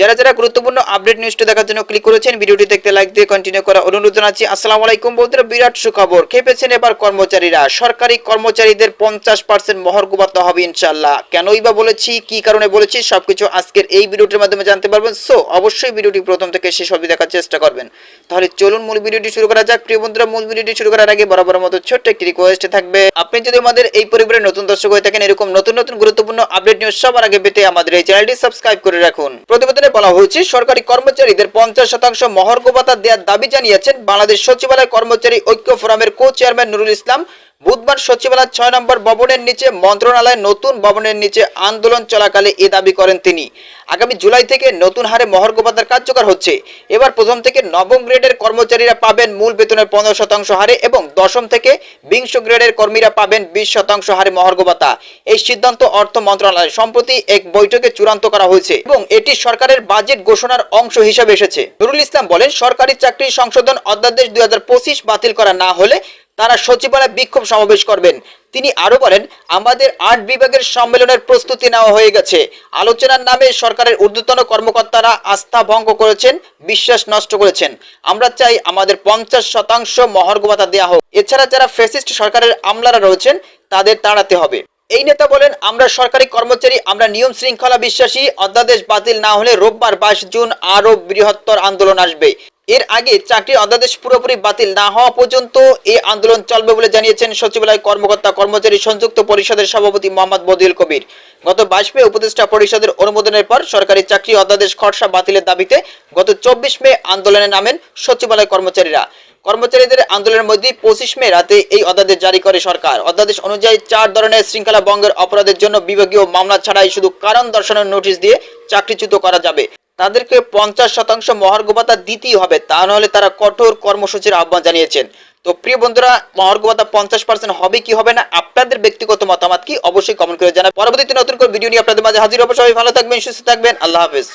যারা যারা গুরুত্বপূর্ণ আপডেট নিউজটা দেখার জন্য ক্লিক করেছেন, ভিডিওটি দেখতে লাইক দিয়ে কন্টিনিউ করা অনুরোধ জানাচ্ছি। আসসালামু আলাইকুম বন্ধুরা, বিরাট সুখবর। খেপেছেন এবার কর্মচারীরা। সরকারি কর্মচারীদের পঞ্চাশ পার্সেন্ট মহর গোবাতে হবে ইনশাল্লাহ কেনই বা বলেছি, কি কারণে বলেছি, সবকিছু আজকের এই ভিডিওটির মাধ্যমে জানতে পারবেন। সো অবশ্যই ভিডিওটি প্রথম থেকে শেষ অবধি দেখার চেষ্টা করবেন। তাহলে চলুন মূল ভিডিওটি শুরু করা যাক। প্রিয় বন্ধুরা, মূল ভিডিওটি শুরু করার আগে বরাবর মতো ছোট্ট একটি রিকোয়েস্ট থাকবে। আপনি যদি আমাদের এই পরিবারের নতুন দর্শক হয়ে থাকেন, এরকম নতুন নতুন গুরুত্বপূর্ণ আপডেট নিউজ সবার আগে পেতে আমাদের এই চ্যানেলটি সাবস্ক্রাইব করে রাখুন। প্রতিবেদনে বলা হয়েছে, সরকারি কর্মচারীদের পঞ্চাশ শতাংশ মহর্ঘ ভাতা দেওয়ার দাবি জানিয়েছেন বাংলাদেশ সচিবালয় কর্মচারী ঐক্য ফোরামের কো চেয়ারম্যান নুরুল ইসলাম। বুধবার সচিবালয় ছয় নম্বর ভবনের নিচে মন্ত্রণালয় নতুন ভবনের নিচে আন্দোলন চলাকালে এ দাবি করেন তিনি। আগামী জুলাই থেকে নতুন হারে মহর্ঘ ভাতার কার্যকর হচ্ছে। এবার প্রথম থেকে নবম গ্রেডের কর্মচারীরা পাবেন মূল বেতনের পনেরো শতাংশ হারে এবং দশম থেকে বিংশ গ্রেডের কর্মীরা পাবেন বিশ শতাংশ হারে মহর্ঘ ভাতা এই সিদ্ধান্ত অর্থ মন্ত্রণালয় সম্প্রতি এক বৈঠকে চূড়ান্ত করা হয়েছে এবং এটি সরকারের বাজেট ঘোষণার অংশ হিসেবে এসেছে। নুরুল ইসলাম বলেন, সরকারি চাকরি সংশোধন অধ্যাদেশ দুই হাজার পঁচিশ বাতিল করা না হলে তারা সচিবালয় বিক্ষোভ সমাবেশ করবেন। তিনি আরও বলেন, আমাদের আট বিভাগের সম্মেলনের প্রস্তুতি নেওয়া হয়ে গেছে। আলোচনার নামে সরকারের ঊর্ধ্বতন কর্মকর্তারা আস্থা ভঙ্গ করেছেন, বিশ্বাস নষ্ট করেছেন। আমরা চাই আমাদের পঞ্চাশ শতাংশ মহর্ঘ ভাতা দেওয়া হোক। এছাড়া যারা ফেসিস্ট সরকারের আমলারা রয়েছেন, তাদের তাড়াতে হবে। এই নেতা বলেন, আমরা সরকারি কর্মচারী, আমরা নিয়ম শৃঙ্খলা বিশ্বাসী, অধ্যাদেশ বাতিল না হলে রোববার বাইশ জুন আরও বৃহত্তর আন্দোলন আসবে। এর আগে চাকরি অধ্যাদেশ পুরোপুরি বাতিল না হওয়া পর্যন্ত এই আন্দোলন চলবে বলে জানিয়েছেন সচিবালয় কর্মকর্তা কর্মচারী সংযুক্ত পরিষদের সভাপতি মোহাম্মদ বদিউল কবির। গত বাইশ মে উপদেষ্টা পরিষদের অনুমোদনের পর সরকারি চাকরি অধ্যাদেশ খরসা বাতিলের দাবিতে গত চব্বিশ মে আন্দোলনে নামেন সচিবালয় কর্মচারীরা। কর্মচারীদের আন্দোলনের মধ্যে পঁচিশ মে রাতে এই অধ্যাদেশ জারি করে সরকার। অধ্যাদেশ অনুযায়ী চার ধরনের শৃঙ্খলা ভঙ্গের অপরাধের জন্য বিভাগীয় মামলা ছাড়াই শুধু কারণ দর্শানোর নোটিশ দিয়ে চাকরিচ্যুত করা যাবে। তাদেরকে পঞ্চাশ শতাংশ মহার্ঘ ভাতা দিতেই হবে, তা নাহলে তারা কঠোর কর্মসূচির আহ্বান জানিয়েছেন। তো প্রিয় বন্ধুরা মহার্ঘ ভাতা পঞ্চাশ পার্সেন্ট হবে কি হবে না, আপনাদের ব্যক্তিগত মতামত কি, অবশ্যই কমেন্ট করে জানাবেন। পরবর্তীতে নতুন করে ভিডিও নিয়ে আপনাদের মাঝে হাজির হবে। সবাই ভালো থাকবেন, সুস্থ থাকবেন, আল্লাহ হাফেজ।